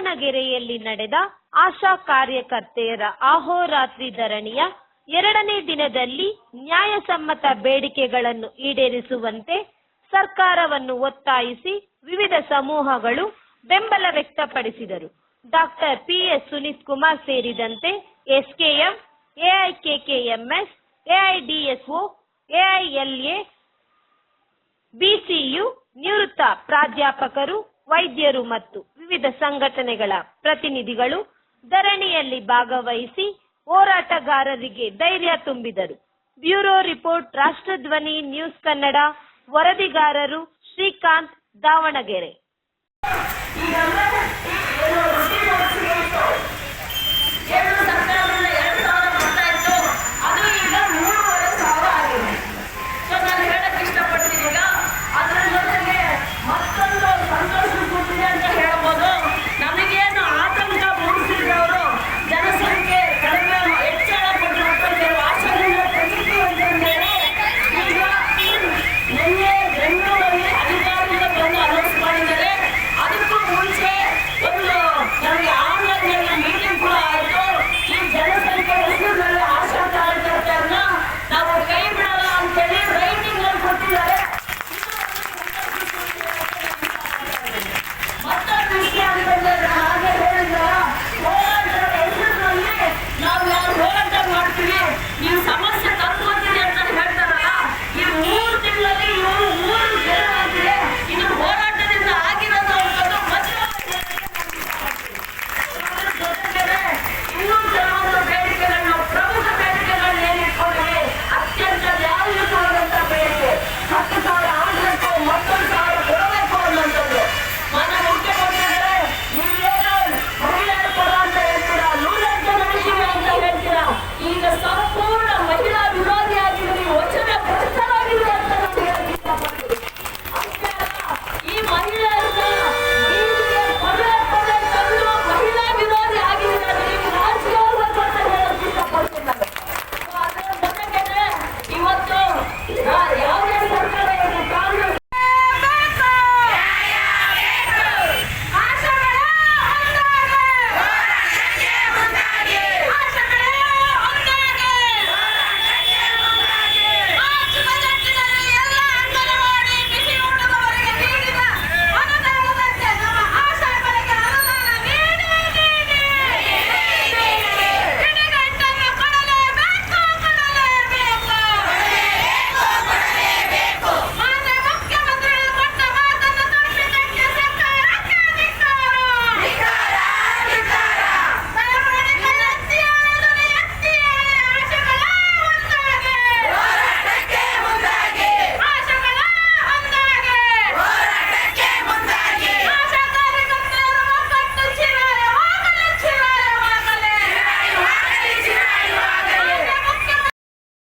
ದಾವಣಗೆರೆಯಲ್ಲಿ ನಡೆದ ಆಶಾ ಕಾರ್ಯಕರ್ತೆಯರ ಅಹೋರಾತ್ರಿ ಧರಣಿಯ ಎರಡನೇ ದಿನದಲ್ಲಿ ನ್ಯಾಯಸಮ್ಮತ ಬೇಡಿಕೆಗಳನ್ನು ಈಡೇರಿಸುವಂತೆ ಸರ್ಕಾರವನ್ನು ಒತ್ತಾಯಿಸಿ ವಿವಿಧ ಸಮೂಹಗಳು ಬೆಂಬಲ ವ್ಯಕ್ತಪಡಿಸಿದರು. Doctor P S Suneeth Kumar ಸೇರಿದಂತೆ SKM, AIKKMS, AIDSO, AILA, BCU ನಿವೃತ್ತ ಪ್ರಾಧ್ಯಾಪಕರು ವೈದ್ಯರು ಮತ್ತು ವಿವಿಧ ಸಂಘಟನೆಗಳ ಪ್ರತಿನಿಧಿಗಳು ಧರಣಿಯಲ್ಲಿ ಭಾಗವಹಿಸಿ ಹೋರಾಟಗಾರರಿಗೆ ಧೈರ್ಯ ತುಂಬಿದರು. Bureau report, Rashtradhwani, news Kannada, ವರದಿಗಾರರು Srikanth Davanagere.